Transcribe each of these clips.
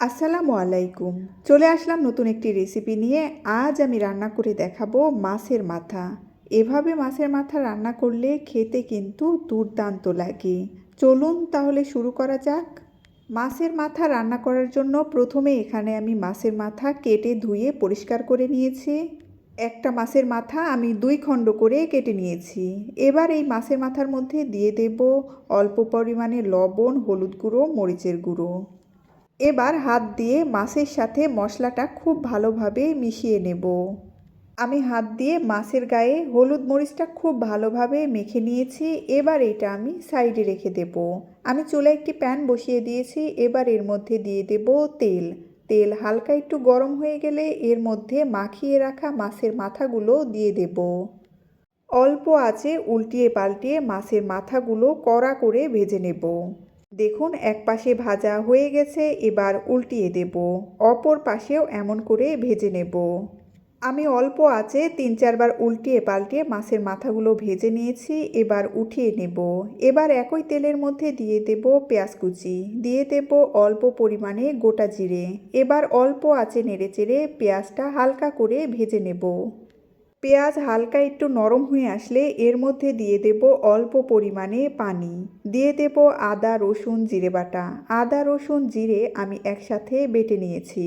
আসসালামু আলাইকুম। চলে আসলাম নতুন একটি রেসিপি নিয়ে। আজ আমি রান্না করে দেখাবো মাছের মাথা। এভাবে মাছের মাথা রান্না করলে খেতে কিন্তু দুর্দান্ত লাগে। চলুন তাহলে শুরু করা যাক। মাছের মাথা রান্না করার জন্য প্রথমে এখানে আমি মাছের মাথা কেটে ধুয়ে পরিষ্কার করে নিয়েছি। একটা মাছের মাথা আমি দুই খণ্ড করে কেটে নিয়েছি। এবার এই মাছের মাথার মধ্যে দিয়ে দেব অল্প পরিমাণে লবণ, হলুদ গুঁড়ো, মরিচের গুঁড়ো। এবার হাত দিয়ে মাছের সাথে মশলাটা খুব ভালোভাবে মিশিয়ে নেব। আমি হাত দিয়ে মাছের গায়ে হলুদ মরিচটা খুব ভালোভাবে মেখে নিয়েছি। এবার এটা আমি সাইডে রেখে দেব। আমি চুলায় একটি প্যান বসিয়ে দিয়েছি। এবার এর মধ্যে দিয়ে দেব তেল। তেল হালকা একটু গরম হয়ে গেলে এর মধ্যে মাখিয়ে রাখা মাছের মাথাগুলো দিয়ে দেব। অল্প আছে উল্টিয়ে পাল্টিয়ে মাছের মাথাগুলো কড়া করে ভেজে নেব। দেখুন, এক পাশে ভাজা হয়ে গেছে, এবার উল্টিয়ে দেব। অপর পাশেও এমন করে ভেজে নেব। আমি অল্প আছে, তিন চারবার উল্টিয়ে পাল্টিয়ে মাছের মাথাগুলো ভেজে নিয়েছি, এবার উঠিয়ে নেব। এবার একই তেলের মধ্যে দিয়ে দেব পেঁয়াজ কুচি। দিয়ে দেব অল্প পরিমাণে গোটা জিরে। এবার অল্প আছে নেড়েচেড়ে পেঁয়াজটা হালকা করে ভেজে নেব। পেঁয়াজ হালকা একটু নরম হয়ে আসলে এর মধ্যে দিয়ে দেব অল্প পরিমাণে পানি। দিয়ে দেব আদা, রসুন, জিরে বাটা। আদা, রসুন, জিরে আমি একসাথে বেটে নিয়েছি।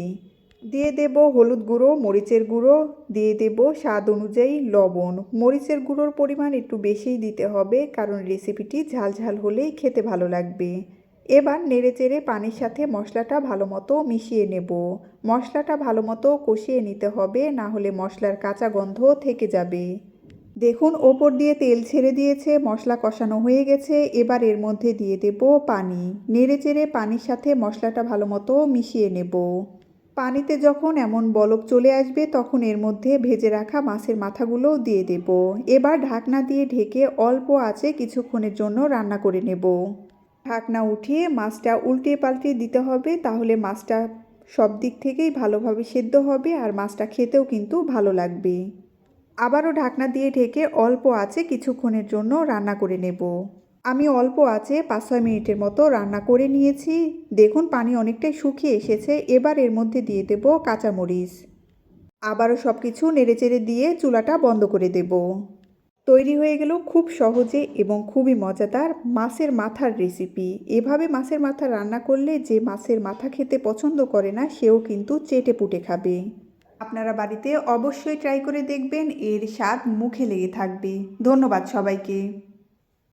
দিয়ে দেব হলুদ গুঁড়ো, মরিচের গুঁড়ো। দিয়ে দেব স্বাদ অনুযায়ী লবণ। মরিচের গুঁড়োর পরিমাণ একটু বেশিই দিতে হবে কারণ রেসিপিটি ঝাল ঝাল হলেই খেতে ভালো লাগবে। এবার নেড়ে নেড়েচেড়ে পানির সাথে মশলাটা ভালো মতো মিশিয়ে নেব। মশলাটা ভালো মতো কষিয়ে নিতে হবে, না হলে মশলার কাঁচা গন্ধ থেকে যাবে। দেখুন, ওপর দিয়ে তেল ছেড়ে দিয়েছে, মশলা কষানো হয়ে গেছে, এবার এর মধ্যে দিয়ে দেব পানি। নেড়ে নেড়েচেড়ে পানির সাথে মশলাটা ভালো মতো মিশিয়ে নেব। পানিতে যখন এমন বলক চলে আসবে, তখন এর মধ্যে ভেজে রাখা মাছের মাথাগুলো দিয়ে দেব। এবার ঢাকনা দিয়ে ঢেকে অল্প আছে কিছুক্ষণের জন্য রান্না করে নেব। ঢাকনা উঠিয়ে মাছটা উল্টে পাল্টে দিতে হবে, তাহলে মাছটা সব দিক থেকেই ভালোভাবে সেদ্ধ হবে আর মাছটা খেতেও কিন্তু ভালো লাগবে। আবারও ঢাকনা দিয়ে ঢেকে অল্প আছে কিছুক্ষণের জন্য রান্না করে নেব। আমি অল্প আছে পাঁচ ছয় মিনিটের মতো রান্না করে নিয়েছি। দেখুন পানি অনেকটাই শুকিয়ে এসেছে, এবার এর মধ্যে দিয়ে দেব কাঁচামরিচ। আবারও সব কিছু নেড়েচেড়ে দিয়ে চুলাটা বন্ধ করে দেব। তৈরি হয়ে গেল খুব সহজে এবং খুবই মজাদার মাছের মাথার রেসিপি এভাবে মাছের মাথা রান্না করলে যে মাছের মাথা খেতে পছন্দ করে না, সেও কিন্তু চেটে পুটে খাবে। আপনারা বাড়িতে অবশ্যই ট্রাই করে দেখবেন, এর স্বাদ মুখে লেগে থাকবে। ধন্যবাদ সবাইকে।